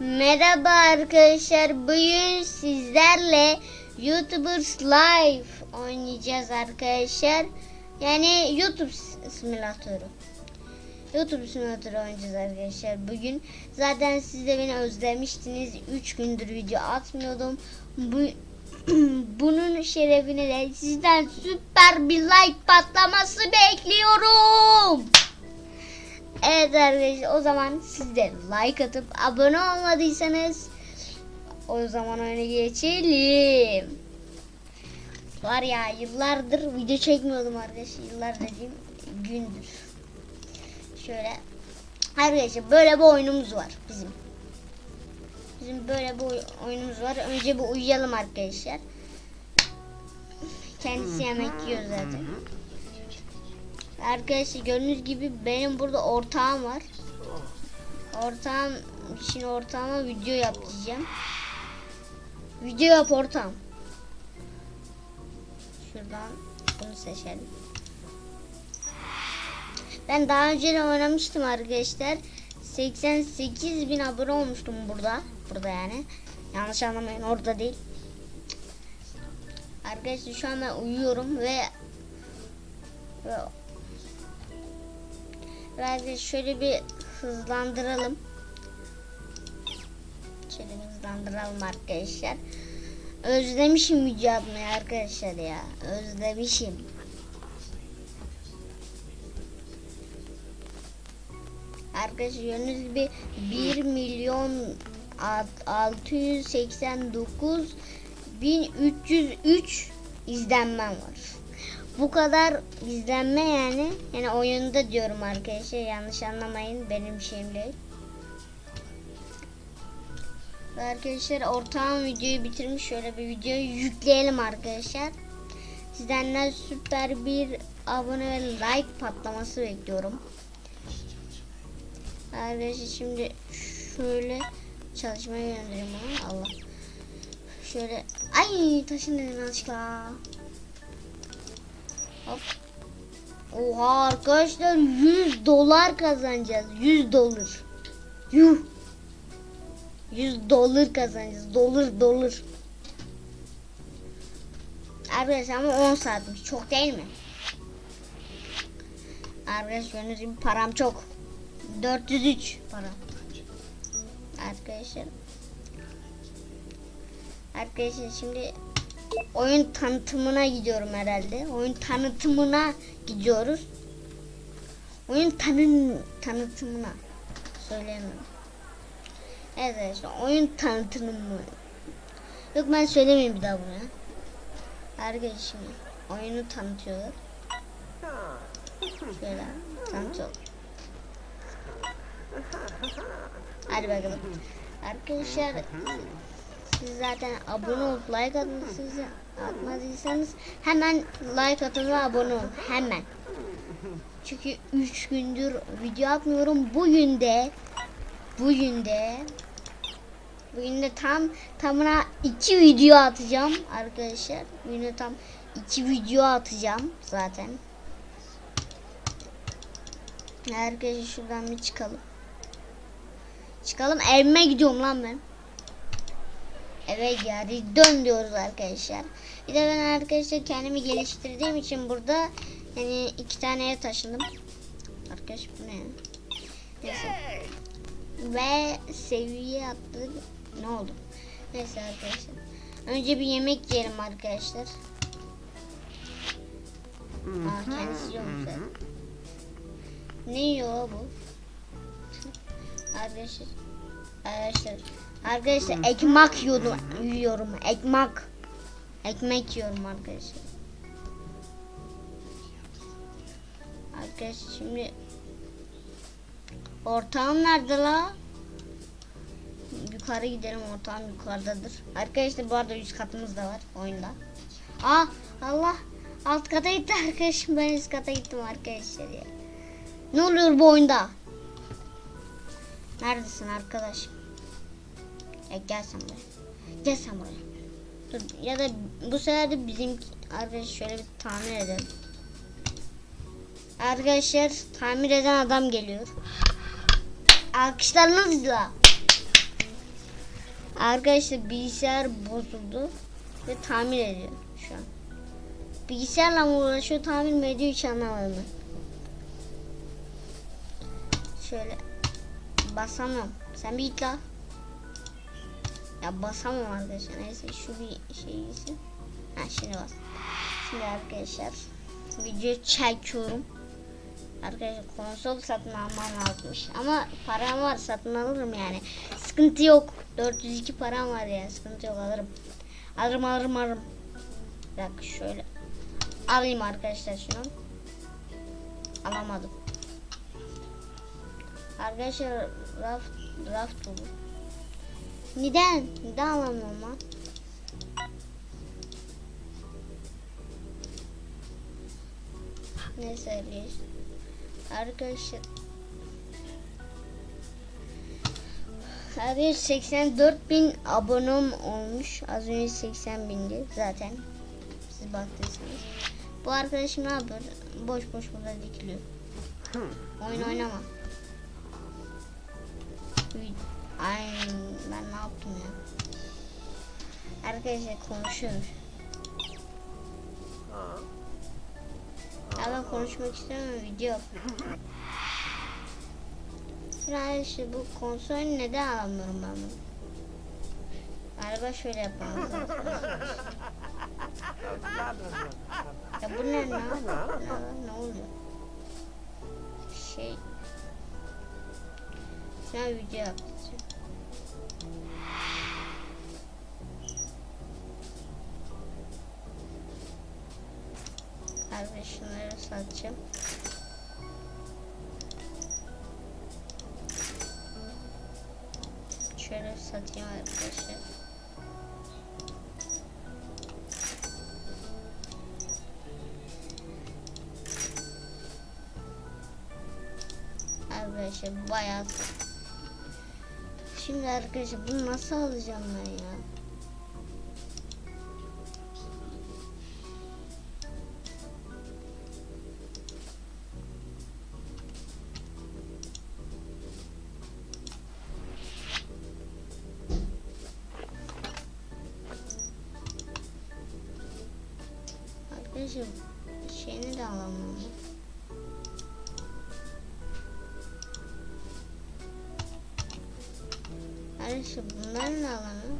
Merhaba arkadaşlar. Bugün sizlerle YouTubers Live oynayacağız arkadaşlar. Yani YouTube simülatörü. YouTube simülatörü oynayacağız arkadaşlar bugün. Zaten siz de beni özlemiştiniz. 3 gündür video atmıyordum. Bu bunun şerefine de sizden süper bir like patlaması bekliyorum. Evet arkadaşlar o zaman siz de like atıp abone olmadıysanız o zaman oyuna geçelim. Var ya yıllardır video çekmiyordum arkadaşlar. Yıllar dediğim gündür. Şöyle arkadaşlar böyle bir oyunumuz var bizim. Bizim böyle bir oy- oyunumuz var. Önce bir uyuyalım arkadaşlar. Kendisi yemek yiyor zaten. Arkadaşlar gördüğünüz gibi benim burada ortağım var. Ortağım için ortağıma video yap diyeceğim. Video yap ortağım. Şuradan bunu seçelim. Ben daha önce de oynamıştım arkadaşlar. 88 bin abone olmuştum burada. Burada yani. Yanlış anlamayın orada değil. Arkadaşlar şu an ben uyuyorum ve ve Biraz şöyle bir hızlandıralım. Şöyle bir hızlandıralım arkadaşlar. Özlemişim video atmayı arkadaşlar ya. Özlemişim. Arkadaşlar gördüğünüz gibi 1 milyon alt- 689 1303 izlenmem var. Bu kadar izlenme yani. Yani oyunda diyorum arkadaşlar. Yanlış anlamayın. Benim şeyim değil. Ve arkadaşlar ortağım videoyu bitirmiş. Şöyle bir videoyu yükleyelim arkadaşlar. Sizden de süper bir abone ve like patlaması bekliyorum. Arkadaşlar şimdi şöyle çalışmaya yönlendireyim onu. Allah. Şöyle ay taşın dedim yanlışlıkla. Hop. Oha arkadaşlar 100 dolar kazanacağız. 100 dolar. Yuh. 100 dolar kazanacağız. Dolar dolar. Arkadaşlar ama 10 saatmiş. Çok değil mi? Arkadaşlar gibi param çok. 403 para. Arkadaşlar. Arkadaşlar şimdi oyun tanıtımına gidiyorum herhalde. Oyun tanıtımına gidiyoruz. Oyun tanın tanıtımına söyleyemiyorum. Evet arkadaşlar oyun tanıtımı. Yok ben söylemeyeyim bir daha bunu. şimdi oyunu tanıtıyorlar. Şöyle tanıtıyorlar. Hadi bakalım. Arkadaşlar siz zaten abone olup like atmadıysanız, atmadıysanız hemen like atın ve abone olun. Hemen. Çünkü 3 gündür video atmıyorum. Bugün de bugün de bugün de tam tamına 2 video atacağım arkadaşlar. Bugün de tam 2 video atacağım zaten. Arkadaşlar şuradan bir çıkalım. Çıkalım evime gidiyorum lan ben. Eve geldi dön diyoruz arkadaşlar. Bir de ben arkadaşlar kendimi geliştirdiğim için burada yani iki tane ev taşındım. Arkadaş bu ne? Neyse. Ve seviye atladık. Ne oldu? Neyse arkadaşlar. Önce bir yemek yiyelim arkadaşlar. Aa kendisi yiyormuş zaten. Ne yiyor bu? Arkadaşlar. Arkadaşlar. Arkadaşlar ekmek yiyorum, yiyorum. Ekmek. Ekmek yiyorum arkadaşlar. Arkadaşlar şimdi ortağım nerede la? Yukarı gidelim ortağım yukarıdadır. Arkadaşlar bu arada üst katımız da var oyunda. Aa Allah alt kata gitti arkadaşım ben üst kata gittim arkadaşlar ya. Ne oluyor bu oyunda? Neredesin arkadaşım? Ya gel sen buraya. Gel sen buraya. Dur ya da bu sefer de bizim arkadaş şöyle bir tamir edelim. Arkadaşlar tamir eden adam geliyor. Alkışlarınızla. Arkadaşlar bilgisayar bozuldu ve tamir ediyor şu an. Bilgisayarla mı uğraşıyor tamir mi ediyor hiç anlamadım. Şöyle basamam. Sen bir git la. Ya basamam arkadaşlar. Neyse şu bir şey gitsin. Ha şimdi bas. Şimdi arkadaşlar video çekiyorum. Arkadaşlar konsol satın almam lazımmış. Ama param var satın alırım yani. Sıkıntı yok. 402 param var yani. Sıkıntı yok alırım. Alırım alırım alırım. Bir dakika şöyle. Alayım arkadaşlar şunu. Alamadım. Arkadaşlar raf raf dolu. Neden? Neden alamıyorum lan? Neyse biz arkadaşlar Arkadaşlar 84 bin abonem olmuş. Az önce 80 bindi zaten. Siz baktıysanız. Bu arkadaşım ne yapıyor? Boş boş burada dikiliyor. Oyun oynama. Ay ben ne yaptım ya? Arkadaşlar konuşuyormuş. Ya ben konuşmak istemiyorum video. Arkadaşlar bu konsol neden alamıyorum ben bunu? Galiba şöyle yapmamız lazım. ya bu ne ne yapıyor? Ne, ne oluyor? Şey Şuna video yapacağım. Abi şunları satacağım. Şöyle satayım arkadaşlar. Arkadaşlar bayağı Şimdi arkadaşlar bunu nasıl alacağım ben ya? Arkadaşlar bunları da alamam.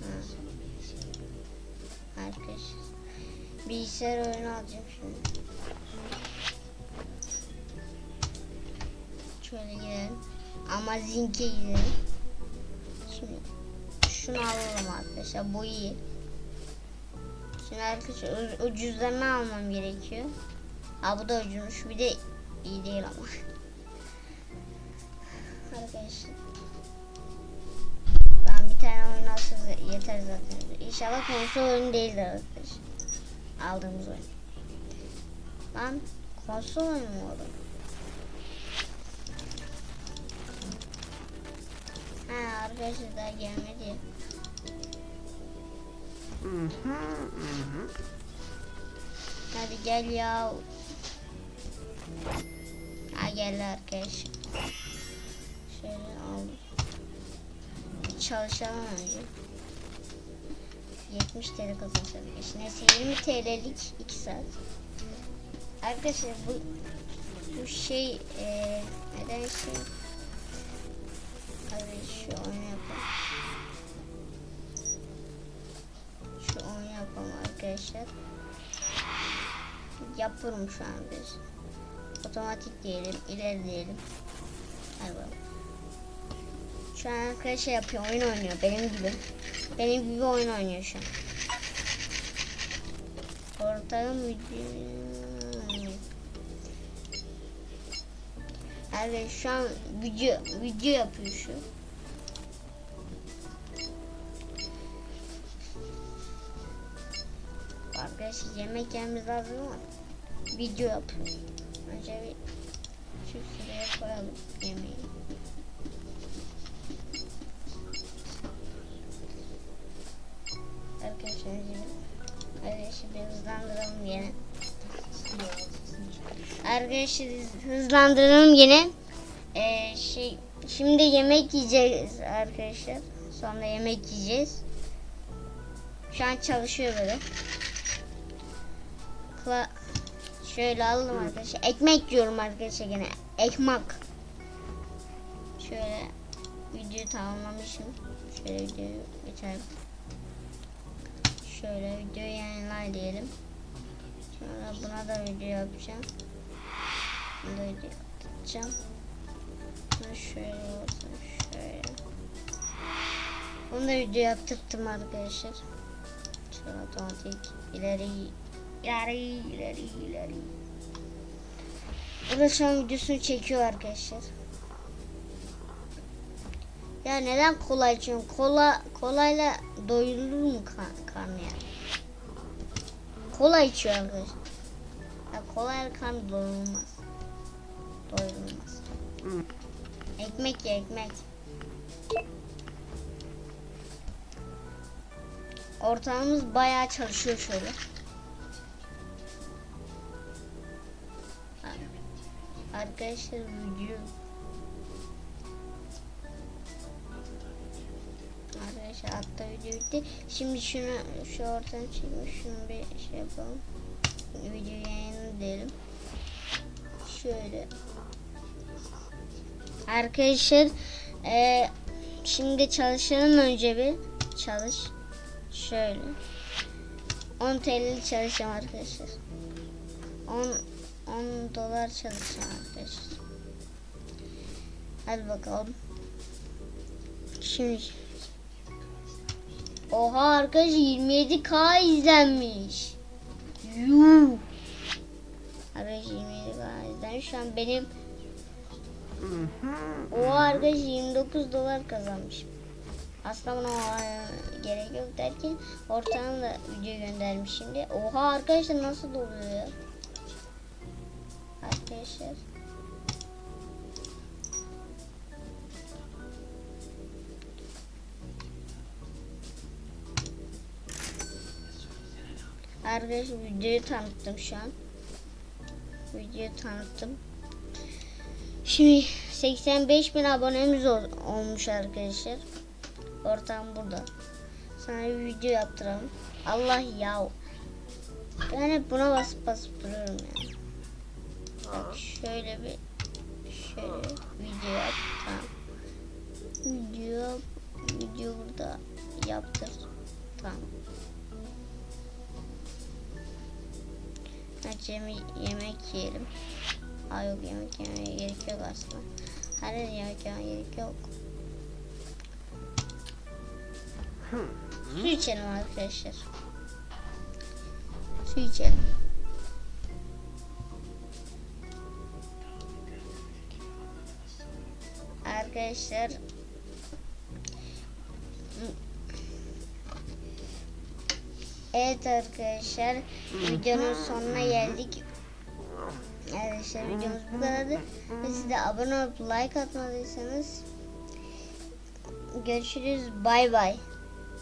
Ha. Arkadaşlar bilgisayar oyunu alacağım şimdi. Şöyle gidelim. Ama zinke gidelim. Şimdi şunu alalım arkadaşlar. Bu iyi. Şimdi arkadaşlar ucuzlarını almam gerekiyor. Ha bu da ucuzmuş. Bir de iyi değil ama. Arkadaşlar. Ben bir tane oyun alsın yeter zaten. İnşallah konsol oyunu değildir arkadaşlar. Aldığımız oyun. Lan konsol oyunu mu oldu? Ha arkadaşlar daha gelmedi. Hadi gel ya. Ha geldi arkadaş. Önce. 70 TL kazanacağız. Neyse 20 TL'lik 2 saat. Arkadaşlar bu bu şey eee neden şey Hadi şu oyunu yapalım. Şu oyunu yapalım arkadaşlar. Yapıyorum şu an biz. Otomatik diyelim, ileri diyelim. Hadi bakalım. Şu an arkadaşlar yapıyor, oyun oynuyor benim gibi. Benim gibi oyun oynuyor şu an. Ortağım video. Evet şu an video video yapıyor şu. Arkadaşlar yemek yememiz lazım ama video yapıyor. Önce bir şu sıraya koyalım yemeği. Arkadaşlar hızlandıralım yine. Ee, şey şimdi yemek yiyeceğiz arkadaşlar. Sonra yemek yiyeceğiz. Şu an çalışıyor böyle. Kla Şöyle aldım arkadaşlar. Ekmek yiyorum arkadaşlar gene. Ekmek. Şöyle video tamamlamışım. Şöyle videoyu geçelim. Şöyle videoyu yayınlar diyelim. Sonra buna da video yapacağım. Video yapacağım. Bunu şöyle olsun şöyle. Bunu da video yaptırttım arkadaşlar. Şöyle otomatik ileri ileri ileri ileri. Burada şu videosunu çekiyor arkadaşlar. Ya neden kola içiyorsun? Kola kolayla doyurulur mu kan, karnı ya? Kola içiyor arkadaşlar. Ya kolayla karnı doyurulmaz. Doyurulmaz. Ekmek ye ekmek. Ortağımız bayağı çalışıyor şöyle. Arkadaşlar video Arkadaşlar hatta video bitti. Şimdi şunu şu ortadan çekmiş şunu bir şey yapalım. Video yayını diyelim. Şöyle. Arkadaşlar eee şimdi çalışanın önce bir çalış. Şöyle. 10 TL çalışacağım arkadaşlar. 10 10 dolar çalışacağım arkadaşlar. Hadi bakalım. Şimdi Oha arkadaşlar 27k izlenmiş. Yuh. Arkadaşlar 27k izlenmiş. Şu an benim Oha arkadaşlar 29 dolar kazanmış. Aslında buna gerek yok derken ortağım da video göndermiş şimdi. Oha arkadaşlar nasıl oluyor ya? Arkadaşlar. Arkadaşlar videoyu tanıttım şu an. Videoyu tanıttım. Şimdi 85 bin abonemiz ol- olmuş arkadaşlar. Ortam burada. Sana bir video yaptıralım. Allah yav. Ben hep buna basıp basıp duruyorum yani. Bak şöyle bir yeme- yemek yiyelim. Aa yok yemek yemeye gerek yok aslında. Hadi yemek yemeye gerek yok. Su içelim arkadaşlar. Su içelim. Arkadaşlar Evet arkadaşlar videonun sonuna geldik. Arkadaşlar videomuz bu kadardı. Ve siz de abone olup like atmadıysanız görüşürüz. Bay bay.